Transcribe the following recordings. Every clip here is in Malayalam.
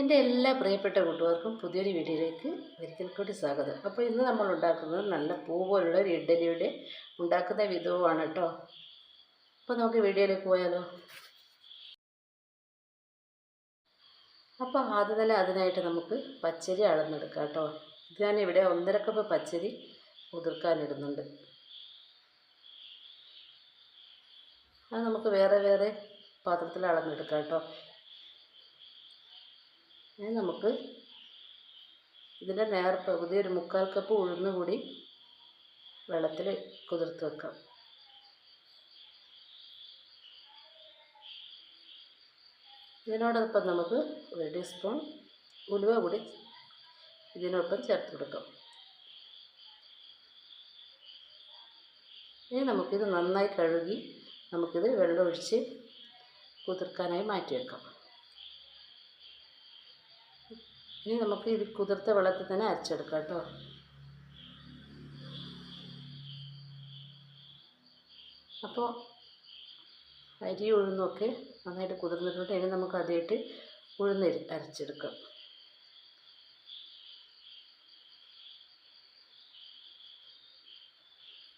എന്റെ എല്ലാ പ്രിയപ്പെട്ട കൂട്ടുകാർക്കും പുതിയൊരു വീഡിയോയിലേക്ക് ഒരിക്കൽ കൂടി സ്വാഗതം. അപ്പോൾ ഇന്ന് നമ്മൾ ഉണ്ടാക്കുന്നത് നല്ല പൂ പോലുള്ള ഒരു ഇഡ്ഡലിയുടെ ഉണ്ടാക്കുന്ന വിധവുമാണ് കേട്ടോ. അപ്പോൾ നമുക്ക് വീഡിയോയിലേക്ക് പോയാലോ? അപ്പോൾ ആദ്യം തന്നെ അതിനായിട്ട് നമുക്ക് പച്ചരി അളന്നെടുക്കാം കേട്ടോ. ഇത് ഞാനിവിടെ ഒന്നര കപ്പ് പച്ചരി ഉതിർക്കാനിടുന്നുണ്ട് അത് നമുക്ക് വേറെ വേറെ പാത്രത്തിൽ അളന്നെടുക്കാം കേട്ടോ. ഇനി നമുക്ക് ഇതിന്റെ നേർ പകുതി ഒരു മുക്കാൽ കപ്പ് ഉഴുന്ന് കൂടി വെള്ളത്തിൽ കുതിർത്ത് വെക്കാം. ഇതിനോടൊപ്പം നമുക്ക് ഒരു ടീസ്പൂൺ ഉലുവ കൂടി ഇതിനൊപ്പം ചേർത്ത് കൊടുക്കാം. ഇനി നമുക്കിത് നന്നായി കഴുകി നമുക്കിത് വെള്ളമൊഴിച്ച് കുതിർക്കാനായി മാറ്റി വെക്കാം ഇനി നമുക്ക് ഇത് കുതിർത്ത വെള്ളത്തിൽ തന്നെ അരച്ചെടുക്കാം കേട്ടോ. അപ്പോൾ അരി ഉഴുന്നൊക്കെ നന്നായിട്ട് കുതിർന്നിട്ടുണ്ട്. ഇനി നമുക്ക് അതായിട്ട് ഉഴുന്ന് അരച്ചെടുക്കാം.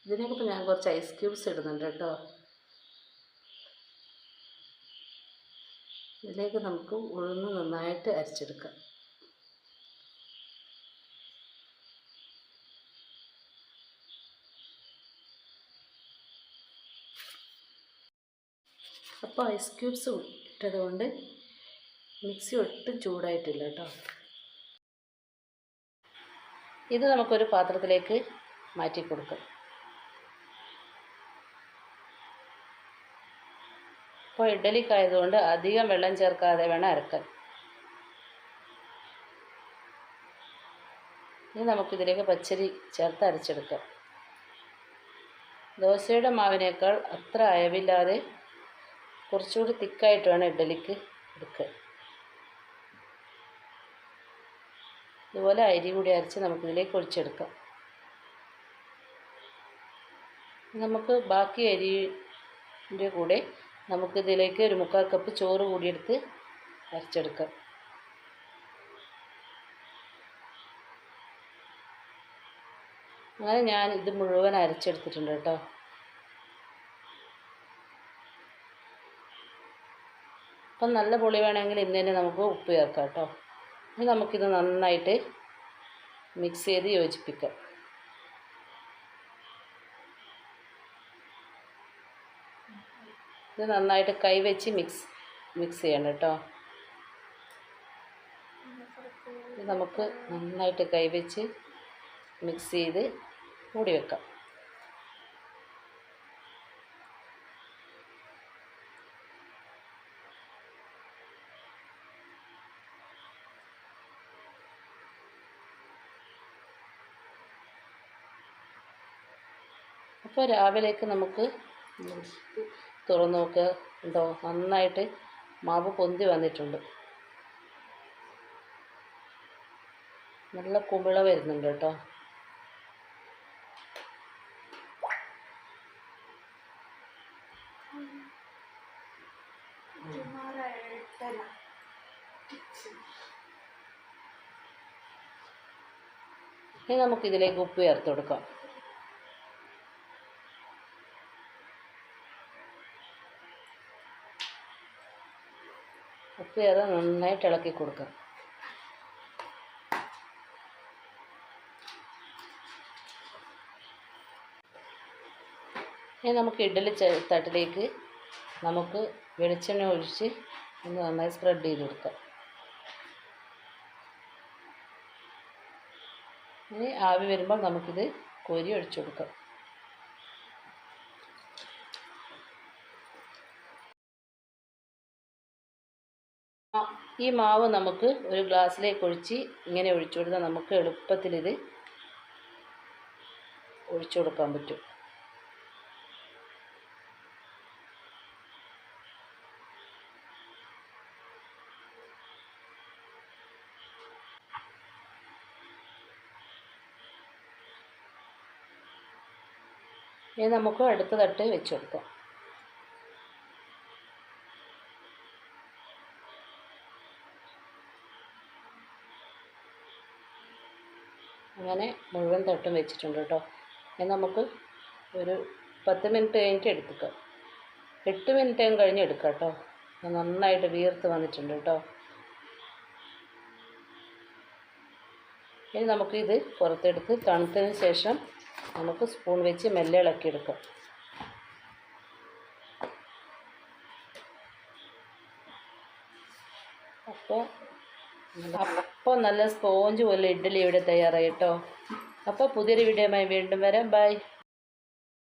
ഇതിനൊക്കെ ഞാൻ കുറച്ച് ഐസ് ക്യൂബ്സ് ഇടുന്നുണ്ട് കേട്ടോ. ഇതിലേക്ക് നമുക്ക് ഉഴുന്ന് നന്നായിട്ട് അരച്ചെടുക്കാം. അപ്പോൾ ഐസ് ക്യൂബ്സ് ഇട്ടത് കൊണ്ട് മിക്സി ഒട്ടും ചൂടായിട്ടില്ല കേട്ടോ. ഇത് നമുക്കൊരു പാത്രത്തിലേക്ക് മാറ്റി കൊടുക്കാം. അപ്പോൾ ഇഡലിക്കായതുകൊണ്ട് അധികം വെള്ളം ചേർക്കാതെ വേണം അരക്കാൻ. ഇനി നമുക്കിതിലേക്ക് പച്ചരി ചേർത്ത് അരച്ചെടുക്കാം. ദോശയുടെ മാവിനേക്കാൾ അത്ര അയവില്ലാതെ കുറച്ചുകൂടി തിക്കായിട്ട് വേണം ഇഡലിക്ക് എടുക്കുക ഇതുപോലെ അരി കൂടി അരച്ച് നമുക്കിതിലേക്ക് ഒഴിച്ചെടുക്കാം. നമുക്ക് ബാക്കി അരിന്റെ കൂടെ നമുക്കിതിലേക്ക് ഒരു മുക്കാൽ കപ്പ് ചോറ് കൂടിയെടുത്ത് അരച്ചെടുക്കാം. അങ്ങനെ ഞാൻ ഇത് മുഴുവൻ അരച്ചെടുത്തിട്ടുണ്ട് കേട്ടോ. അപ്പം നല്ല പുളി വേണമെങ്കിൽ ഇന്ന് തന്നെ നമുക്ക് ഉപ്പ് ചേർക്കാം കേട്ടോ. ഇനി നമുക്കിത് നന്നായിട്ട് മിക്സ് ചെയ്ത് യോജിപ്പിക്കാം. ഇത് നന്നായിട്ട് കൈവച്ച് മിക്സ് മിക്സ് ചെയ്യണം കേട്ടോ. നമുക്ക് നന്നായിട്ട് കൈവച്ച് മിക്സ് ചെയ്ത് മൂടി വെക്കാം. അപ്പോൾ രാവിലേക്ക് നമുക്ക് തുറന്നു നോക്കുക ഉണ്ടോ നന്നായിട്ട് മാവ് പൊന്തി വന്നിട്ടുണ്ട്. നല്ല കുമിള വരുന്നുണ്ട് കേട്ടോ. ഇനി നമുക്കിതിലേക്ക് ഉപ്പ് ചേർത്ത് കൊടുക്കാം ഉപ്പ് ചേർത്ത് നന്നായിട്ട് ഇളക്കി കൊടുക്കുക. ഇനി നമുക്ക് ഇഡ്ഡലി തട്ടിലേക്ക് നമുക്ക് വെളിച്ചെണ്ണ ഒഴിച്ച് ഒന്ന് നന്നായി സ്പ്രെഡ് ചെയ്ത് കൊടുക്കാം ഇനി ആവി വരുമ്പോൾ നമുക്കിത് കോരി ഒഴിച്ചു കൊടുക്കാം. ഈ മാവ് നമുക്ക് ഒരു ഗ്ലാസ്സിലേക്ക് ഒഴിച്ച് ഇങ്ങനെ ഒഴിച്ചു കൊടുത്താൽ നമുക്ക് എളുപ്പത്തിലിത് ഒഴിച്ചു കൊടുക്കാൻ പറ്റും. ഇനി നമുക്ക് അടുത്ത തട്ട് വെച്ച് കൊടുക്കാം. അങ്ങനെ മുഴുവൻ തട്ടും വെച്ചിട്ടുണ്ട് കേട്ടോ. ഇനി നമുക്ക് ഒരു പത്ത് മിനിറ്റ് കഴിഞ്ഞിട്ട് എടുക്കാം എട്ട് മിനിറ്റ് കഴിഞ്ഞ് എടുക്കാം കേട്ടോ. നന്നായിട്ട് വീർത്ത് വന്നിട്ടുണ്ട് കേട്ടോ. ഇനി നമുക്കിത് പുറത്തെടുത്ത് തണുത്തതിന് ശേഷം നമുക്ക് സ്പൂൺ വെച്ച് മെല്ലെ ഇളക്കി എടുക്കാം അപ്പോൾ അപ്പോൾ നല്ല സ്പോഞ്ച് പോലെ ഇഡ്ഡലി ഇവിടെ തയ്യാറായി കേട്ടോ അപ്പോൾ പുതിയൊരു വീഡിയോയുമായി വീണ്ടും വരാം. ബൈ